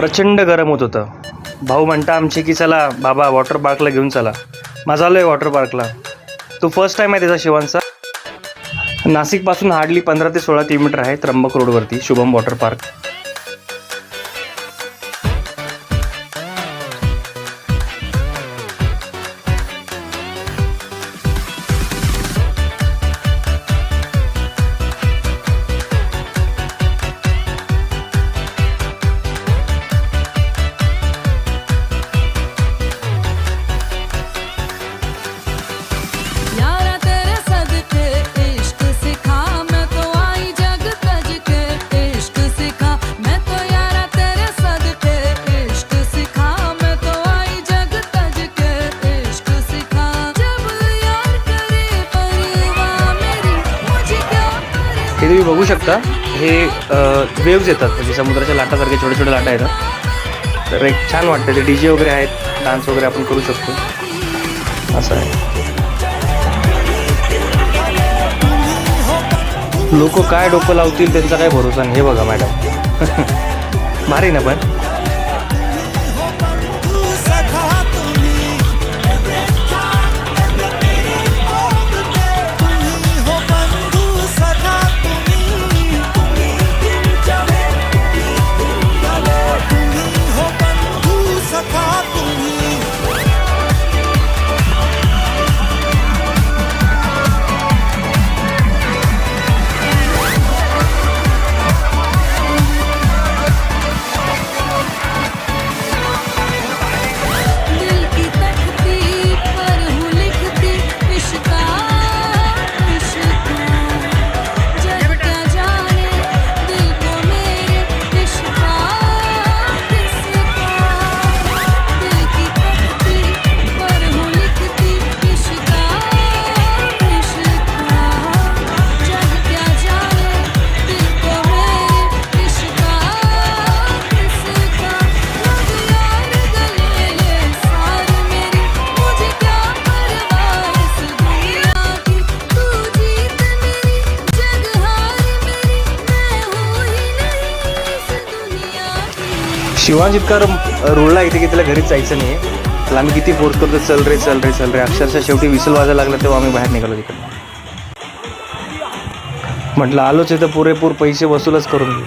प्रचंड गरम होत होतं. भाऊ म्हणता आमचे की चला बाबा वॉटर पार्कला घेऊन चला. माझा आलो आहे वॉटर पार्कला तो फर्स्ट टाईम आहे त्याचा शिवांचा नाशिकपासून हार्डली पंधरा ते सोळा किलोमीटर आहे त्र्यंबक रोडवरती शुभम वॉटर पार्क हे तुम्ही बघू शकता. हे वेव्ज येतात. म्हणजे समुद्राच्या लाटासारखे छोटे छोटे लाटा येतात. तर एक छान वाटतं. ते डी जे वगैरे आहेत. डान्स वगैरे आपण करू शकतो. असं आहे. लोक काय डोकं लावतील त्यांचा काय भरोसा नाही. हे बघा मॅडम भारी ना पण? शिवान जितका रुळला इथे की त्याला घरीच जायचं नाही तर त्याला आम्ही किती फोर्स करतो चल रे चल रे चल रे. अक्षरशः शेवटी विसल वाजायला लागला तेव्हा आम्ही बाहेर निघालो तिकडे म्हटलं आलोच आहे तर पुरेपूर पैसे वसूलच करून घेऊ.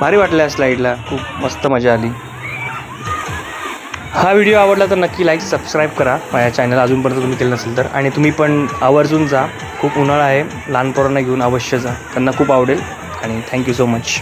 भारी वाटलं या स्लाईडला खूप मस्त मजा आली. हा व्हिडिओ आवडला तर नक्की लाईक सबस्क्राईब करा. माझ्या चॅनल अजूनपर्यंत तुम्ही केलं नसेल तर. आणि तुम्ही पण आवर्जून जा. खूप उन्हाळा आहे. लहान पोरांना घेऊन अवश्य जा. त्यांना खूप आवडेल. आणि थँक्यू सो मच